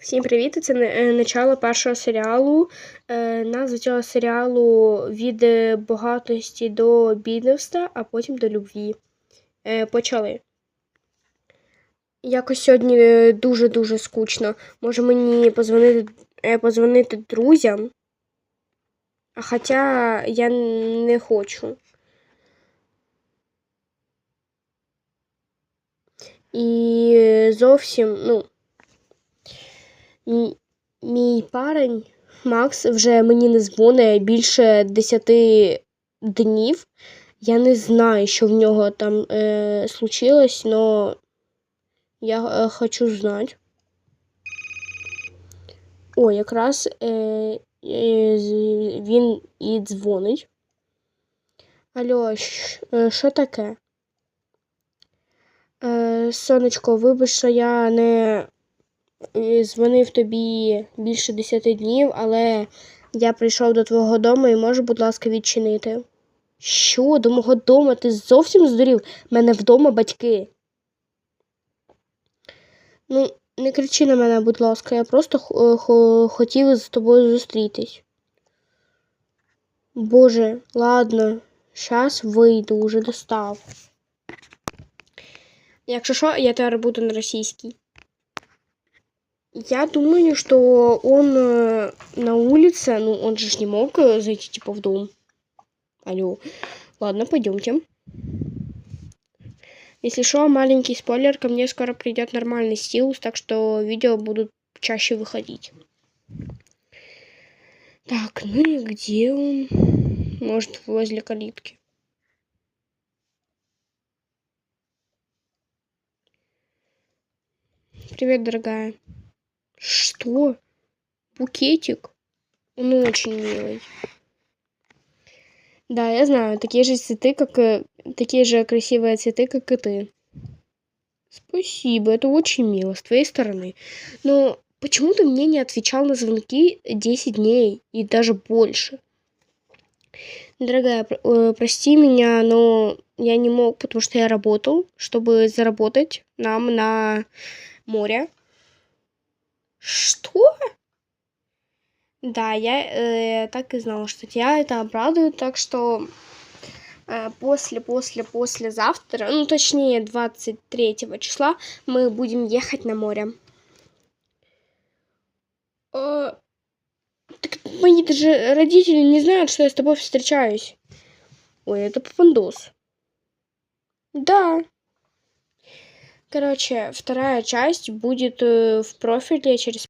Всім привіт! Це е, начало першого серіалу. Е, Назва цього серіалу від багатості до бідності, а потім до любві. Е, Почали. Якось сьогодні дуже-дуже скучно. Може мені позвонити, позвонити друзям. А хоча я не хочу. І зовсім, ну. Мій парень Макс вже мені не дзвонить більше 10 днів. Я не знаю, що в нього там е, случилось, но я е, хочу знати. О, якраз е, е, він і дзвонить. Алло, е, що таке? Е, сонечко, вибач, що я не дзвонив тобі більше 10 днів, але я прийшов до твого дому і можеш, будь ласка, відчинити. Що, до мого дому? Ти зовсім здурів? Мене вдома батьки. Ну, не кричи на мене, будь ласка, я просто хотів з тобою зустрітись. Боже, ладно, щас вийду, уже достав. Якщо що, я тепер буду на російській. Я думаю, что он э, на улице, ну он же не мог э, зайти типа в дом. Алло. Ладно, пойдемте. Если что, маленький спойлер, ко мне скоро придет нормальный стилус, так что видео будут чаще выходить. Так, ну и где он? Может, возле калитки. Привет, дорогая. Что? Букетик? Он очень милый. Да, я знаю, такие же цветы, как. Такие же красивые цветы, как и ты. Спасибо, это очень мило с твоей стороны. Но почему ты мне не отвечал на звонки 10 дней и даже больше? Дорогая, э, прости меня, но я не мог, потому что я работал, чтобы заработать нам на море. Что? Да, я э, так и знала, что тебя это обрадует, так что э, после, после, завтра, ну точнее 23 числа мы будем ехать на море. Э, так мои даже родители не знают, что я с тобой встречаюсь. Ой, это папандос. Да. Короче, вторая часть будет э, в профиле через